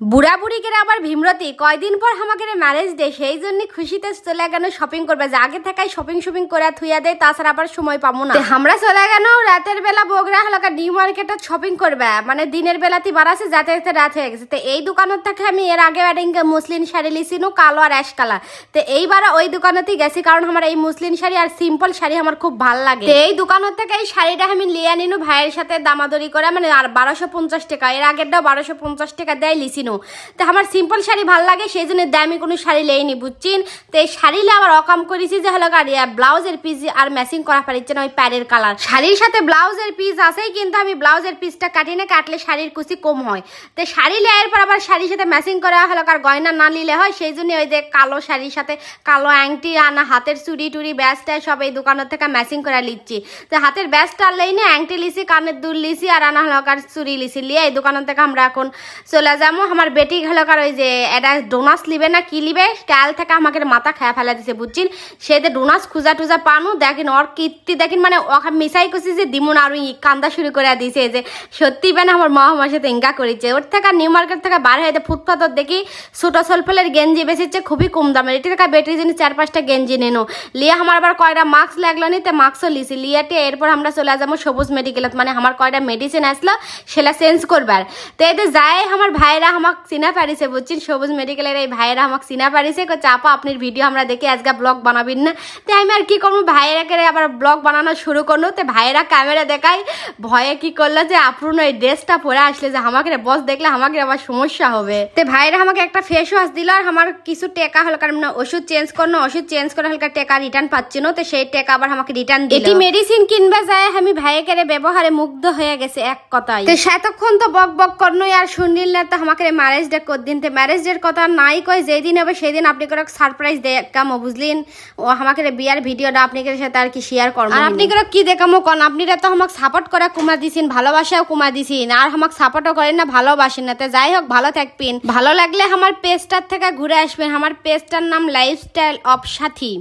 বুড়া বুড়িকে আবার ভীমরতি। কয়দিন পর আমাকে ম্যারেজ ডে সেই জন্য খুশিতে চলে গেল শপিং করবে। যে আগে থেকে শপিং শপিং করে থুইয়া দেয়, তাছাড়া আবার সময় পাবো না। আমরা চলে গেল রাতের বেলা বগরা হালকা নিউ মার্কেটে শপিং করবে। মানে দিনের বেলাতে বাড়াছে যাতে যাতে রাত হয়ে গেছে। তো এই দোকানের থেকে আমি এর আগে ওয়েডিং মুসলিম শাড়ি লিছিনু, কালো আর অ্যাশ কালার তো এইবার ওই দোকানেতেই গেছি, কারণ আমার এই মুসলিম শাড়ি আর সিম্পল শাড়ি আমার খুব ভালো লাগে। এই দোকানের থেকে এই শাড়িটা আমি লিয়ে নিনু ভাইয়ের সাথে দামাদরি করে মানে আর বারোশো পঞ্চাশ টাকা, এর আগেরটাও বারোশো পঞ্চাশ টাকা দেয় লিছিনু। তো আমার সিম্পল শাড়ি ভালো লাগে, সেই জন্য দামি কোনো শাড়ি লেইনি, বুঝছিন? তো এই শাড়িলে আবার অকাম করেছি যে হলো গাড়ি ব্লাউজের পিস আর ম্যাচিং করা পারিচ্ছে না ওই প্যারের কালার শাড়ির সাথে ব্লাউজের পিস আছেই, কিন্তু আমি ব্লাউজের পিসটা কাটি না, কাটলে শাড়ির কুচি কম হয়। তো শাড়ি লেয়ার পর আবার শাড়ির সাথে ম্যাচিং করা হলো আর গয়না না নিলে হয়, সেই জন্য ওই যে কালো শাড়ির সাথে কালো আংটি আনা, হাতের চুড়ি টুড়ি ব্যাসটা সব এই দোকানের থেকে ম্যাচিং করে লিচ্ছি। তো হাতের ব্যাসটা লেই না আংটি লিছি, কানের দুল লিছি, আর আনা হলো আর চুড়ি লিছি, লিয়ে এই দোকানের থেকে আমরা এখন চলে যাব। আমার বেটি হলো কার ওই যে, এটা ডোনাস লিবে না, কি লিবে কাল থেকে আমাকে মাথা খেয়া ফেলা দিছে বুঝছিন সে যে ডোনাস খুঁজা টুজা পানু, দেখেন ওর কীর্তি, দেখেন মানে ওখানে মিশাই করছি যে দিমুন আর ওই কান্দা শুরু করে দিছে যে, সত্যি বেনা আমার মা আমার সাথে ইঙ্গা করেছে। ওর থেকে নিউ মার্কেট থেকে বার হয়ে ফুটপাথর দেখি, ছোট সলফেলের গেঞ্জি বেসেছে খুবই কম দামের। এটি থেকে বেটির জন্য চার পাঁচটা গেঞ্জি নেনো। লিয়া আমার আবার কয়টা মাস্ক লাগল নি, তে মাস্কও লিছি। লিয়াতে এরপর আমরা চলে যাব সবুজ মেডিকেলত মানে আমার কয়টা মেডিসিন আসলো, সেটা চেঞ্জ করবার। তো এতে যায় আমার ভাইরা আমাকে চিনা পারিছে বুঝছেন সবুজ মেডিকেলের এই ভাইরা আমাকে চিনা পারিছে কো চাপা আপনার ভিডিও আমরা দেখে আজকে ব্লগ বানাবেন না। তো আমি আর কি করব? ভাইরাকে আবার ব্লগ বানানো শুরু করল। তো ভাইরা ক্যামেরা দেখায় ভয়ে কি করল যে আপন ওই ড্রেসটা পরে আসলে যে আমাকে বস দেখলে আমাকে আবার সমস্যা হবে। তো ভাইরা আমাকে একটা ফেস ওয়াশ দিল আর আমার কিছু টেকা হলো কারণ ওষুধ চেঞ্জ করল ওষুধ চেঞ্জ করে হালকা টেকা রিটার্ন পাচ্ছি না। তো সেই টেকা আবার আমাকে রিটার্ন দিল। এটি মেডিসিন কিনবা যায় আমি ভাইয়ের ব্যবহারে মুগ্ধ হয়ে গেছে এক কথায়। তো সেতক্ষণ তো বক বক করনো আর শুনিল না তো আমাকে ম্যারেজ ডে করদিন তো? ম্যারেজ ডের কথা নাই কয় যেদিন হবে সেদিন আপনি করে সারপ্রাইজ দেখামো বুঝলেন? ও আমাকে বিয়ার ভিডিওটা আপনাদের সাথে আর কি শেয়ার করব আর আপনি করে কি দেখামো কন? আপনিরা তো আমাকে সাপোর্ট করে কুমা দিছেন ভালোবাসাও কুমা দিছেন আর আমাকে সাপোর্টও করেন না ভালোবাসেন না। তো যাই হোক ভালো থাকবেন। ভালো লাগলে আমার পেজটার থেকে ঘুরে আসবেন। আমার পেজটার নাম লাইফস্টাইল অফ সাথী।